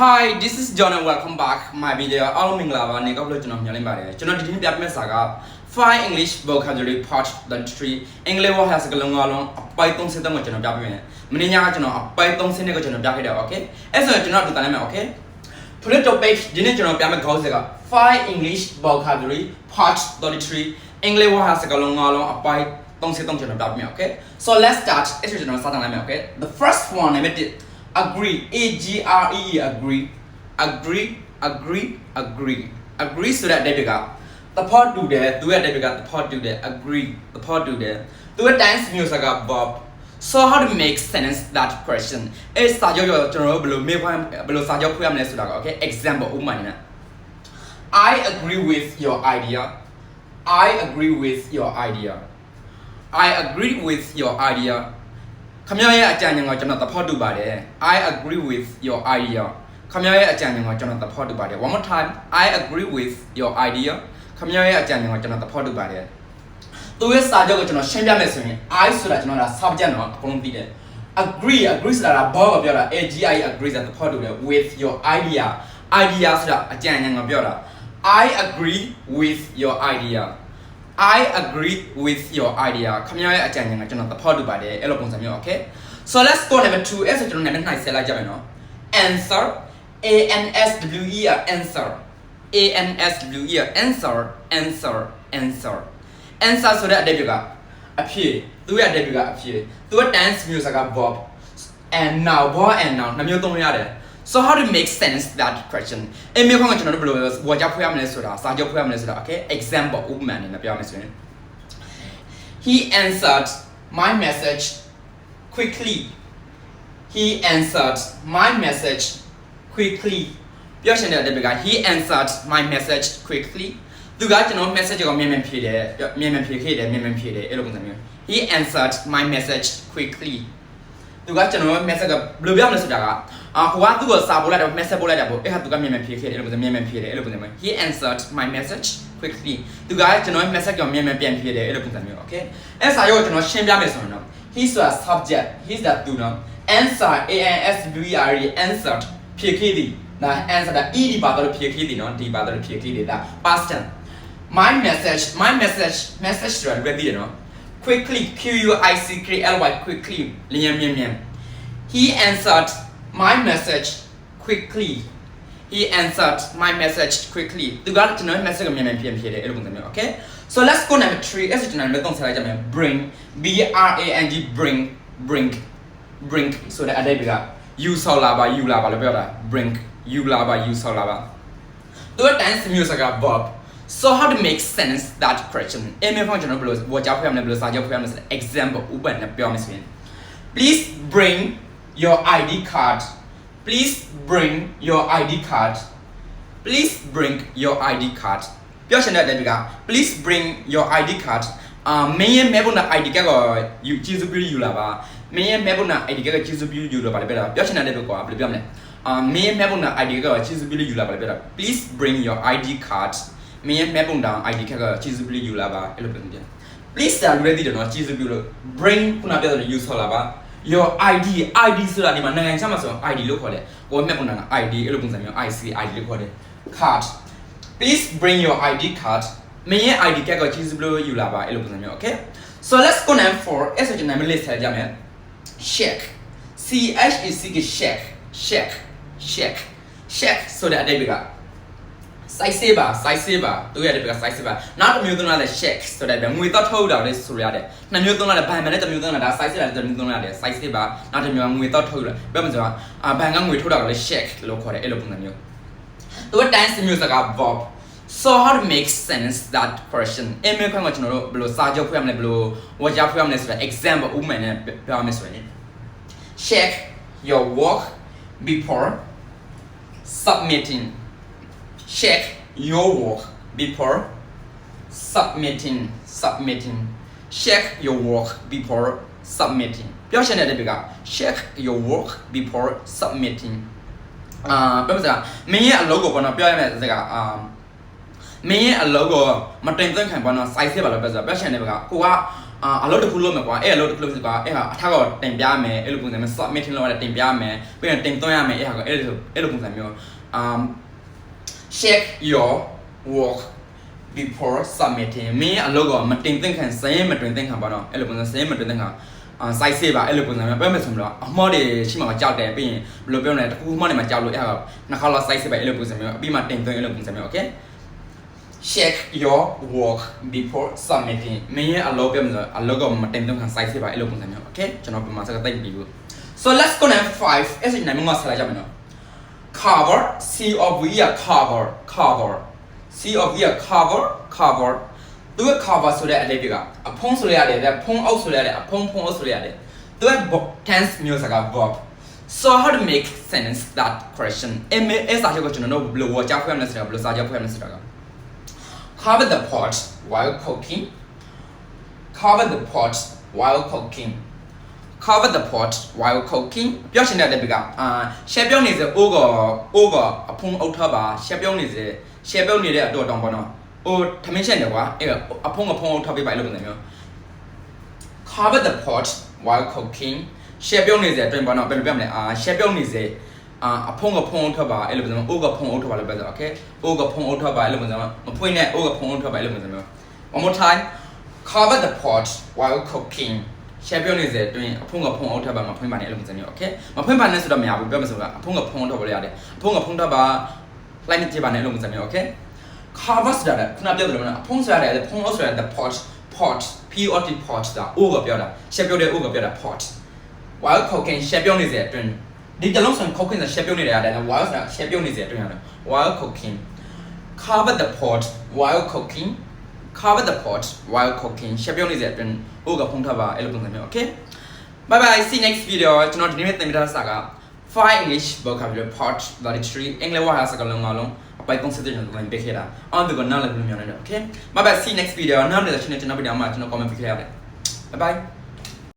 Hi this is John and welcome back my video အားလုံးမင်္ဂလာပါနေကောက်လို့ကျွန်တော်မျှော်လင့်ပါတယ်ကျွန်တော်ဒီနေ့ပြပြမယ့်စာက Fine English Vocabulary Part 33အင်္ဂလိပ်ဝါဟာစကားလုံးအလုံးအပိုက်30တောင်ကိုကျွန်တော်ပြပြမယ်မင်းညာကကျွန်တော်အပိုက်30နဲ့ကိုကျွန်တော်ပြခဲ့တယ် okay အဲ့ဆိုရင်ကျွန်တော်တူတန်းလိုက်မယ် okay Today's topic ဒီနေ့ကျွန်တော်ပြမယ့်ခေါင်းစဉ်က Fine English Vocabulary Part 33အင်္ဂလိပ်ဝါဟာစကားလုံးအလုံးအပိုက်30တောင်ကျွန်တော်ပြပြမယ် okay so let's start အဲ့ဆိုကျွန်တော်စတင်လိုက်မယ် okay the first one နံပါတ်1 agree a g r e e agree agree agree agree agree ဆိုတဲ့အဓိပ္ပာယ်ကသဘောတူတယ်သူရဲ့အဓိပ္ပာယ်ကသဘောတူတယ် agree သဘောတူတယ်သူရဲ့ tense မျိုးစကား verb so how to make sense that question အဲ့စာကြောကြောကျွန်တော်တို့ဘယ်လိုမေးခွန်းဘယ်လိုစာကြောဖွင့်ရမလဲဆိုတာက okay example ဥပမာနဲ့ I agree with your idea I agree with your idea I agree with your idea ခမရရဲ့အကြံဉာဏ်ကိုကျွန်တော်သဘောတူပါတယ် I agree with your idea ခမရရဲ့အကြံဉာဏ်ကိုကျွန်တော်သဘောတူပါတယ် one more time I agree with your idea ခမရရဲ့အကြံဉာဏ်ကိုကျွန်တော်သဘောတူပါတယ်သူရဲ့စာချုပ်ကိုကျွန်တော်ရှင်းပြမယ်ဆိုရင် I ဆိုတာကျွန်တော်ဒါ subject တော့အကုန်လုံးသိတယ် agree agree ဆိုတာကဘောကပြောတာ AGI agree ဆိုတာသဘောတူတယ် with your idea idea ဆိုတာအကြံဉာဏ်ကိုပြောတာ I agree with your idea I agree with your idea ခမရရဲ့အကြံဉာဏ်ကကျွန်တော်သဘောတူပါတယ်အဲ့လိုပုံစံမျိုး okay so let's go number 2အဲ့ဆိုကျွန်တော် number 9ဆက်လိုက်ကြမယ်နော် answer a n s w e r answer a n s w e r answer answer answer answer ဆိုတဲ့အဓိပ္ပာယ်ကအဖြေသူရဲ့အဓိပ္ပာယ်ကအဖြေသူက tense မျိုးစကား verb and now verb and now နှမျိုးသုံးရတယ် so how to make sense that question အဲ့မျိုးခေါင်းကကျွန်တော်တို့ဘယ်လိုဝါကြဖွေးရမလဲဆိုတာစာချုပ်ဖွေးရမလဲဆိုတာ okay example ဥပမာနဲ့ပြောရမယ်ဆိုရင် he answered my message quickly he answered my message quickly ပြောရှင်တဲ့အဓိပ္ပာယ်က he answered my message quickly သူကကျွန်တော် message ကိုမြန်မြန်ဖြေတယ်မြန်မြန်ဖြေခဲ့တယ်မြန်မြန်ဖြေတယ်အဲ့လိုပုံစံမျိုး he answered my message quickly သူကကျွန်တော် message ကဘယ်လိုပြောမလဲဆိုတာကအာဟိုကသူ့ကိုစာပို့လိုက်တော့ message ပို့လိုက်တာပေါ့အဲ့ဟာသူကမြန်မြန်ဖြေခဲ့တယ်အဲ့လိုပုံစံမြန်မြန်ဖြေတယ်အဲ့လိုပုံစံမျိုး he answered my message quickly သူကကျွန်တော် message ကိုမြန်မြန်ပြန်ဖြေတယ်အဲ့လိုပုံစံမျိုး okay အဲ့စာရုပ်ကိုကျွန်တော်ရှင်းပြမယ်ဆိုရင်တော့ he ဆိုတာ subject he's that သူနော် answer a n s v e r e answered ဖြေခဲ့သည်ဒါ answer ဒါ e ဒီပါတော့ဖြေခဲ့သည်နော်ဒီပါတော့ဖြေခဲ့သည်ဒါ past tense my message my message message ဆိုတာ ready နော် quickly q u i c k l y quickly လျင်မြန်မြန် he answered my message quickly he answered my message quickly သူကကျွန်တော် message ကိုမြန်မြန်ပြန်ဖြေတယ်အဲ့လိုပုံစံမျိုး okay so let's go number 3အဲ့ဆိုကျွန်တော်လည်းသုံးဆက်လိုက်ကြမယ် bring b r a n g bring bring bring ဆိုတဲ့အဓိပ္ပာယ်က you ဆော်လာပါ you လာပါလို့ပြောတာ bring you လာပါ you ဆော်လာပါသူက tense မျိုးစကား verb so how to make sense that question အဲ့မျိုးကျွန်တော်ဘယ်လိုဝါကြဖွင့်ရမလဲဘယ်လိုစာချုပ်ဖွင့်ရမလဲဆိုတဲ့ example ဥပမာနဲ့ပြောမယ်ဆိုရင် please bring your id card please bring your id card please bring your id card ပြောချင်တဲ့အဓိပ္ပာယ်က please bring your id card အာမင်းရဲ့မဲဘုံနာ id ကကိုယူကျေစုပြီးယူလာပါမင်းရဲ့မဲဘုံနာ id ကကိုကျေစုပြီးယူလာပါလေပြောတာပြောချင်တဲ့အဓိပ္ပာယ်ကဘယ်လိုပြောမလဲအာမင်းရဲ့မဲဘုံနာ id ကကိုကျေစုပြီးယူလာပါလေပြောတာ please bring your id card မင်းရဲ့မဲဘုံနာ id ကကိုကျေစုပြီးယူလာပါအဲ့လိုပြောနေတယ် please တာ ready တယ်နော်ကျေစုပြီးလို့ bring ခုနပြောတဲ့ use ဆော်လာပါ your id id ဆိုတာဒီမှာနိုင်ငံခြားမှာဆိုရင် id လို့ခေါ်တယ်ကိုယ်မှတ်ပုံနာက id အဲ့လိုပုံစံမျိုး ic id လို့ခေါ်တယ် card please bring your id card မင်းရဲ့ id ကတ်ကိုကျေးဇူးလို့ယူလာပါအဲ့လိုပုံစံမျိုး okay so let's go number 4အဲ့ဆိုကျွန်တော် list ထားကြမယ် check c h e c k check check check check ဆိုတဲ့အဓိပ္ပာယ်က size saver size saver သူရဲ့အဓိပ္ပာယ်က size saver နောက်တစ်မျိုးသုံးရတဲ့ check ဆိုတဲ့ငွေတော့ထုတ်တာလေးဆိုရတယ်နှစ်မျိုးသုံးရတဲ့ဘဏ်မယ်နဲ့တစ်မျိုးသုံးရတာ size saver တစ်မျိုးသုံးရတယ် size saver နောက်တစ်မျိုးငွေတော့ထုတ်တာဘယ်မှာဆိုတာအာဘဏ်ကငွေထုတ်တာကလည်း check လို့ခေါ်တယ်အဲ့လိုပုံစံမျိုးသူက tense မျိုးစကား verb so how to make sense that question အမေခွန်းကကျွန်တော်တို့ဘယ်လိုစာချုပ်ဖွင့်ရမလဲဘယ်လိုဝါကြဖွင့်ရမလဲဆိုတော့ example ဥပမာနဲ့ပြောရမယ်ဆိုရင် check your work before submitting check your work before submitting submitting check your work before submitting ပြောချင်တဲ့တပည့်က check your work before submitting အာပြောမစလားမင်းရဲ့အလုပ်ကိုပေါ့နော်ပြောရမယ့်စကားအာမင်းရဲ့အလုပ်ကိုမတင်သွင်းခံပေါ့နော် size ပါလို့ပြောစရာပြောချင်တဲ့ဘက်ကကိုကအာအလုပ်တစ်ခုလုပ်မယ်ကွာအဲ့အလုပ်တစ်ခုလုပ်စီကွာအဲ့ဟာအထက်ကတင်ပြမယ်အဲ့လိုပုံစံမျိုး submit လုပ်ရတဲ့တင်ပြမယ်ပြီးရင်တင်သွင်းရမယ်အဲ့ဟာကအဲ့လိုအဲ့လိုပုံစံမျိုး um check your work before submitting မင်းအလုပ်ကမတင်သင့်ခံစရင်မတင်သင့်ခံပါတော့အဲ့လိုပုံစံစရင်မတင်သင့်ခံအာ site စေးပါအဲ့လိုပုံစံမျိုးပြောမယ်ဆိုတော့အမော့တွေရှိမှကြောက်တယ်ပြီးရင်ဘယ်လိုပြောမလဲတခုမှနေမှာကြောက်လို့အဲ့ဟာနှစ်ခါလောက် site စေးပါအဲ့လိုပုံစံမျိုးအပြီးမှတင်သွင်းအဲ့လိုပုံစံမျိုး okay check your work before submitting မင်းရဲ့အလုပ်ပြောမယ်ဆိုအလုပ်ကမတင်သင့်ခံ site စေးပါအဲ့လိုပုံစံမျိုး okay ကျွန်တော်ပြန်မစကားတိတ်ပြီးဘူး so let's go now 5အဲ့ဒီနိုင်မှာဆက်လိုက်ကြမယ်နော် cover c of v ရ cover cover c of v ရ cover cover သူက cover ဆိုတဲ့အလေးပြကအဖုံးဆိုရရတယ်တဲ့ဖုံးအောက်ဆိုရရတယ်အဖုံးဖုံးအောက်ဆိုရရတယ်သူက tense မျိုးစကား verb so how to make sense that question အမေအစားချက်ကိုကျွန်တော်တို့ဘယ်လိုဝကြားဖွင့်မလဲဆိုတာဘယ်လိုစာကြားဖွင့်မလဲဆိုတာက cover the pot while cooking cover the pot while cooking cover the pot while cooking ပြောရှင်တဲ့ဘက်ကအာရှက်ပြောင်းနေစေအိုးကအိုးကအဖုံးအုပ်ထပါရှက်ပြောင်းနေစေရှက်ပြောင်းနေတဲ့အတော့တောင်ပေါ့နော်အိုးထမင်းချက်နေကွာအဲ့အဖုံးအဖုံးအုပ်ထပေးပါလို့ပုံစံမျိုး cover the pot while cooking ရှက်ပြုံးနေစေအတွင်ပေါ့နော်ဘယ်လိုပြောမလဲအာရှက်ပြုံးနေစေအာအဖုံးကဖုံးထွက်ပါအဲ့လိုပုံစံမျိုးအိုးကဖုံးအုပ်ထွက်ပါလို့ပြောဆို okay အိုးကဖုံးအုပ်ထွက်ပါအဲ့လိုပုံစံမျိုးမဖွင့်နဲ့အိုးကဖုံးအုပ်ထွက်ပါအဲ့လိုပုံစံမျိုး one more time cover the pot while cooking ရှက်ပြုံးနေစေအတွင်အဖုံးကဖုံးအုပ်ထွက်ပါမဖွင့်ပါနဲ့အဲ့လိုပုံစံမျိုး okay မဖွင့်ပါနဲ့ဆိုတော့မရဘူးပြောမဆိုတော့အဖုံးကဖုံးထွက်ပါလို့ရတယ်အဖုံးကဖုံးထွက်ပါလိုက်နေကြပါနဲ့အဲ့လိုပုံစံမျိုး okay cover ဆိုတာကခုနပြောသလိုနော်အဖုံးဆိုရတယ်ဖုံးအုပ်ဆိုရတဲ့ pot pot p o t pot ဒါအိုးကပြောတာရှက်ပြုံးတဲ့အိုးကပြောတာ pot while cooking ရှက်ပြုံးနေစေအတွင်ဒီတလုံးဆိုရင် cooking ဆိုရှက်ပြုံးနေတယ်ရတယ်နော် while ဆိုတာရှက်ပြုံးနေစေအတွင်ရတယ် while cooking cover the pot while cooking cover the pot while cooking ရှက်ပြုံးနေစေအတွင်အိုးကဖုံးထားပါအဲ့လိုပုံစံမျိုး okay bye bye see you next video ကျွန်တော်ဒီနေ့သင်ပေးထားစာက five english vocabulary part 33အင်္ဂလိပ်ဝါဟာစကားလုံးငါလုံးအပိုက်30ကျွန်တော်ပြန်ပေးခဲ့တာအောင်ဒီကနားလည်းပြန်မြန်နေတယ် okay bye bye see you next video နောက်နေ့ကျွန်တော်ကျွန်တော်ဗီဒီယိုမှာကျွန်တော် comment ပေးခဲ့ရတယ် bye bye